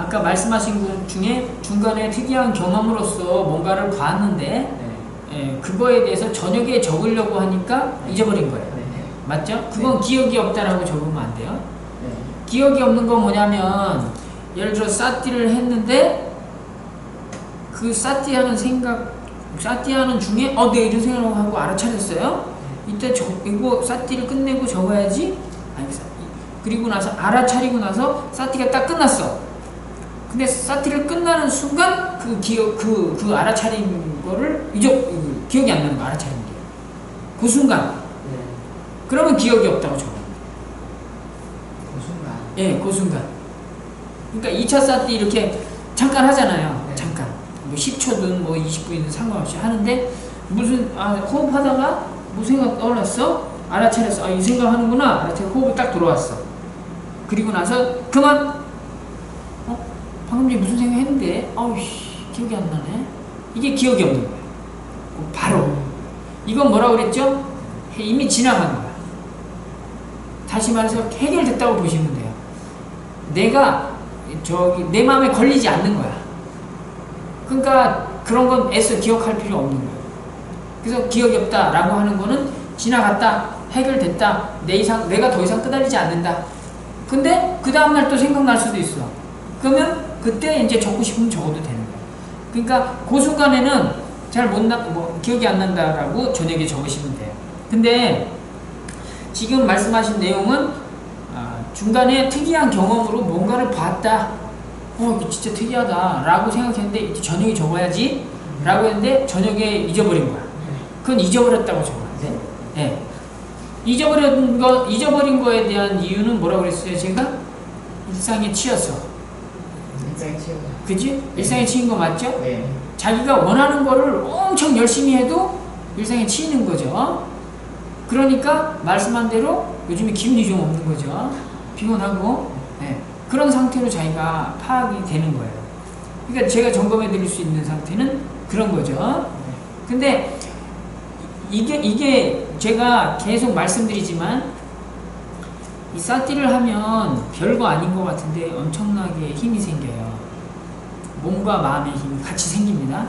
아까 말씀하신 것 중에 중간에 특이한 경험으로서 뭔가를 봤는데 네. 예, 그거에 대해서 저녁에 적으려고 하니까 잊어버린 거예요. 네. 맞죠? 그건 기억이 없다라고 적으면 안 돼요. 네. 기억이 없는 건 뭐냐면 예를 들어 싸띠를 했는데 그 싸띠하는 생각 싸띠하는 중에 어 내가 이런 생각을 하고 알아차렸어요. 이때 저 이거 싸띠를 끝내고 적어야지. 싸- 그리고 나서 알아차리고 나서 싸띠가 딱 끝났어. 근데 싸띠를 끝나는 순간 그 기억 그 그 알아차린 거를 그 기억이 안 나는 거 알아차린 게. 그 순간 네. 그러면 기억이 없다고 적어. 그 순간. 예, 그 순간. 그러니까 2차 싸띠 이렇게 잠깐 하잖아요. 네. 잠깐. 뭐 10초든 뭐 20분이든 상관없이 하는데 무슨 아 호흡하다가 뭐 생각 떠올랐어? 알아차렸어. 아, 이 생각하는구나. 알아차려 호흡이 딱 들어왔어. 그리고 나서 그만. 어? 방금 전에 무슨 생각 했는데 아우 씨, 기억이 안 나네. 이게 기억이 없는 거예요. 바로. 이건 뭐라고 그랬죠? 이미 지나간 거야. 다시 말해서 해결됐다고 보시면 돼요. 내가 저기 내 마음에 걸리지 않는 거야. 그러니까 그런 건 애써 기억할 필요 없는 거예요. 그래서 기억이 없다라고 하는 거는 지나갔다, 해결됐다, 내 이상 내가 더 이상 끄달리지 않는다. 근데 그 다음 날 또 생각날 수도 있어. 그러면 그때 이제 적고 싶으면 적어도 되는 거야. 그러니까 그 순간에는 잘 못 나, 뭐 기억이 안 난다라고 저녁에 적으시면 돼요. 근데 지금 말씀하신 내용은 아, 중간에 특이한 경험으로 뭔가를 봤다. 어, 이거 진짜 특이하다. 라고 생각했는데 저녁에 적어야지. 라고 했는데 저녁에 잊어버린 거야. 그건 잊어버렸다고 적어야 돼. 예. 잊어버린 거, 잊어버린 거에 대한 이유는 뭐라고 그랬어요? 제가? 일상에 치여서. 인생 치우자. 그지? 일상에 치인 거 맞죠? 네. 자기가 원하는 거를 엄청 열심히 해도 일상에 치이는 거죠. 그러니까 말씀한 대로 요즘에 기운이 좀 없는 거죠. 피곤하고 네. 그런 상태로 자기가 파악이 되는 거예요. 그러니까 제가 점검해 드릴 수 있는 상태는 그런 거죠. 근데 이게 이게 제가 계속 말씀드리지만 이 싸띠를 하면 별거 아닌 것 같은데 엄청나게 힘이 생겨요. 몸과 마음의 힘이 같이 생깁니다.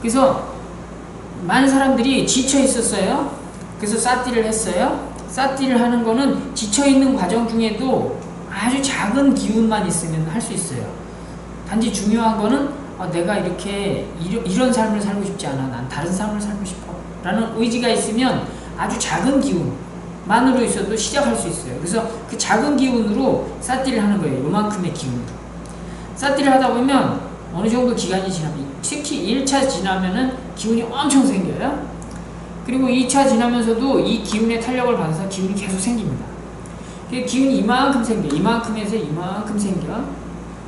그래서 많은 사람들이 지쳐 있었어요. 그래서 싸띠를 했어요. 싸띠를 하는 거는 지쳐 있는 과정 중에도 아주 작은 기운만 있으면 할 수 있어요. 단지 중요한 거는 아, 내가 이렇게 이런 삶을 살고 싶지 않아. 난 다른 삶을 살고 싶어. 라는 의지가 있으면 아주 작은 기운 만으로 있어도 시작할 수 있어요. 그래서 그 작은 기운으로 싸띠를 하는 거예요. 요만큼의 기운으로. 싸띠를 하다 보면 어느 정도 기간이 지나면 특히 1차 지나면은 기운이 엄청 생겨요. 그리고 2차 지나면서도 이 기운의 탄력을 받아서 기운이 계속 생깁니다. 그 기운이 이만큼 생겨. 이만큼에서 이만큼 생겨.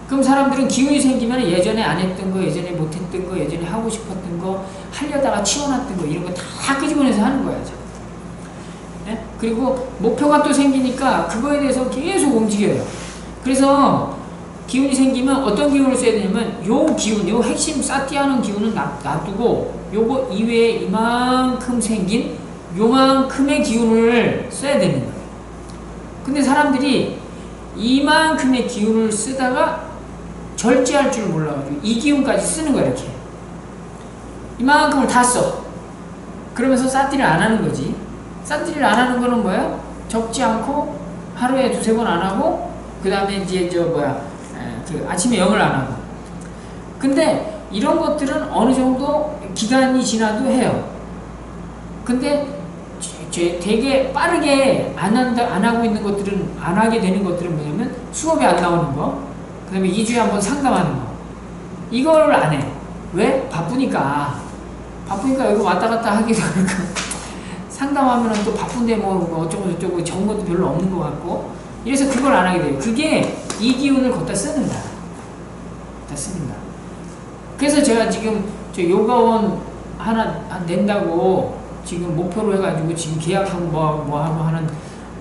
그럼 사람들은 기운이 생기면 예전에 안 했던 거, 예전에 못 했던 거, 예전에 하고 싶었던 거, 하려다가 치워놨던 거, 이런 거 다 끄집어내서 하는 거야. 그리고 목표가 또 생기니까 그거에 대해서 계속 움직여요. 그래서 기운이 생기면 어떤 기운을 써야 되냐면 요 기운, 요 핵심 싸띠하는 기운은 놔, 놔두고 요거 이외에 이만큼 생긴 요만큼의 기운을 써야 되는 거예요. 근데 사람들이 이만큼의 기운을 쓰다가 절제할 줄 몰라가지고 이 기운까지 쓰는 거야 이렇게 이만큼을 다 써. 그러면서 싸띠를 안 하는 거지. 싸띠를 안 하는 거는 뭐야? 적지 않고 하루에 두세 번 안 하고 그 다음에 이제 저 뭐야 에, 그 아침에 영을 안 하고. 근데 이런 것들은 어느 정도 기간이 지나도 해요. 근데 되게 빠르게 안 한다 안 하고 있는 것들은 안 하게 되는 것들은 뭐냐면 수업이 안 나오는 거, 그 다음에 2주에 한 번 상담하는 거. 이걸 안 해. 왜? 바쁘니까. 바쁘니까 여기 왔다 갔다 하기도 하니까 상담하면은 또 바쁜데 뭐, 뭐 어쩌고 저쩌고 적은 것도 별로 없는 것 같고 이래서 그걸 안 하게 돼요. 그게 이 기운을 걷다 쓰는다. 다 씁니다. 그래서 제가 지금 저 요가원 하나 낸다고 지금 목표로 해가지고 지금 계약하고 뭐, 뭐 하고 하는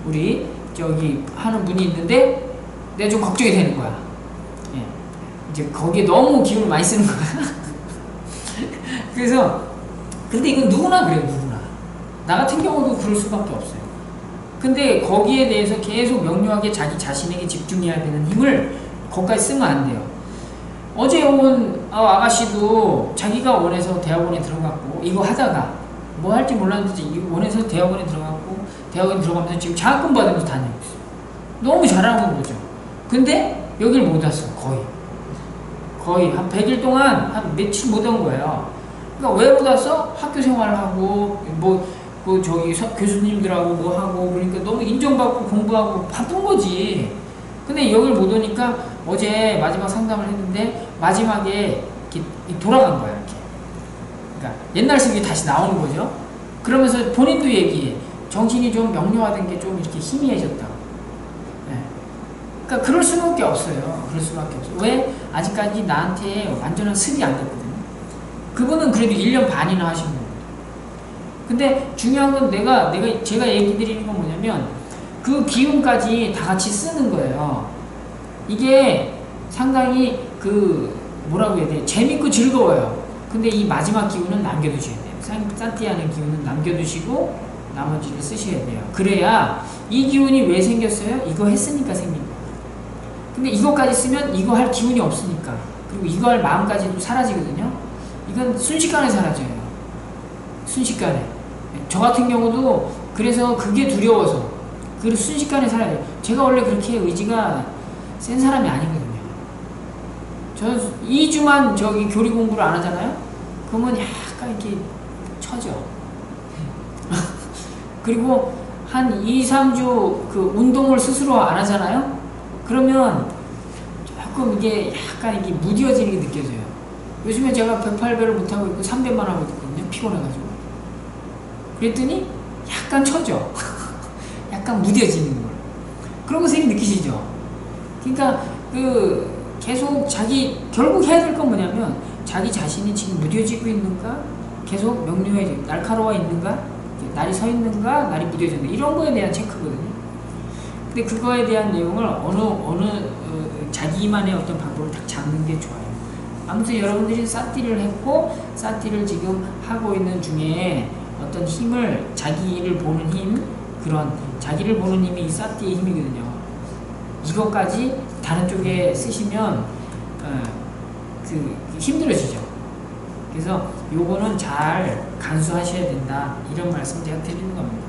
우리 저기 하는 분이 있는데 내가 좀 걱정이 되는 거야. 예. 이제 거기에 너무 기운을 많이 쓰는 거야. 그래서 근데 이건 누구나 그래요, 나. 나 같은 경우도 그럴 수밖에 없어요. 근데 거기에 대해서 계속 명료하게 자기 자신에게 집중해야 되는 힘을 거기까지 쓰면 안 돼요. 어제 온 어, 아가씨도 자기가 원해서 대학원에 들어갔고 이거 하다가 뭐 할지 몰랐는데 이거 원해서 대학원에 들어갔고 대학원에 들어가면서 지금 장학금 받으면서 다니고 있어요. 너무 잘하는 거죠. 근데 여길 못 왔어 거의 거의 한 100일 동안 한 며칠 못 온 거예요. 그러니까 왜 못 왔어? 학교 생활하고 뭐 그 저기 서- 교수님들하고 뭐 하고 그러니까 너무 인정받고 공부하고 바쁜 거지. 근데 여길 못 오니까 어제 마지막 상담을 했는데 마지막에 이렇게 돌아간 거야 이렇게. 그러니까 옛날 생각이 다시 나오는 거죠. 그러면서 본인도 얘기해. 정신이 좀 명료하던 게좀 이렇게 희미해졌다고. 네. 그러니까 그럴 수밖에 없어요. 그럴 수밖에 없어. 왜? 아직까지 나한테 완전한 습이 안 됐거든요. 그분은 그래도 1년 반이나 하신 거예요. 근데 중요한 건 내가, 내가, 제가 얘기 드리는 건 뭐냐면 그 기운까지 다 같이 쓰는 거예요. 이게 상당히 그, 뭐라고 해야 돼? 재밌고 즐거워요. 근데 이 마지막 기운은 남겨두셔야 돼요. 산- 산티하는 기운은 남겨두시고 나머지를 쓰셔야 돼요. 그래야 이 기운이 왜 생겼어요? 이거 했으니까 생긴 거예요. 근데 이거까지 쓰면 이거 할 기운이 없으니까. 그리고 이거 할 마음까지도 사라지거든요. 이건 순식간에 사라져요. 순식간에. 저 같은 경우도 그래서 그게 두려워서 그 순식간에 사라져요. 제가 원래 그렇게 의지가 센 사람이 아니거든요. 저 2주만 저기 교리 공부를 안 하잖아요? 그러면 약간 이렇게 처져. 그리고 한 2, 3주 그 운동을 스스로 안 하잖아요? 그러면 조금 이게 약간 이게 무뎌지는 게 느껴져요. 요즘에 제가 108배를 못하고 있고 300만 하고 있거든요. 피곤해가지고. 그랬더니 약간 처져. 약간 무뎌지는 걸. 그런 거 선생님 느끼시죠? 그러니까 그 계속 자기 결국 해야 될 건 뭐냐면 자기 자신이 지금 무뎌지고 있는가 계속 명료해져 날카로워 있는가 날이 서 있는가 날이 무뎌졌는가 이런 거에 대한 체크거든요. 근데 그거에 대한 내용을 어느 어느 어, 자기만의 어떤 방법을 딱 잡는 게 좋아요. 아무튼 여러분들이 사티를 했고 사티를 지금 하고 있는 중에 어떤 힘을 자기를 보는 힘 그런 자기를 보는 힘이 이 사티의 힘이거든요. 이것까지 다른 쪽에 쓰시면 어, 그 힘들어지죠. 그래서 요거는 잘 간수하셔야 된다 이런 말씀 제가 드리는 겁니다.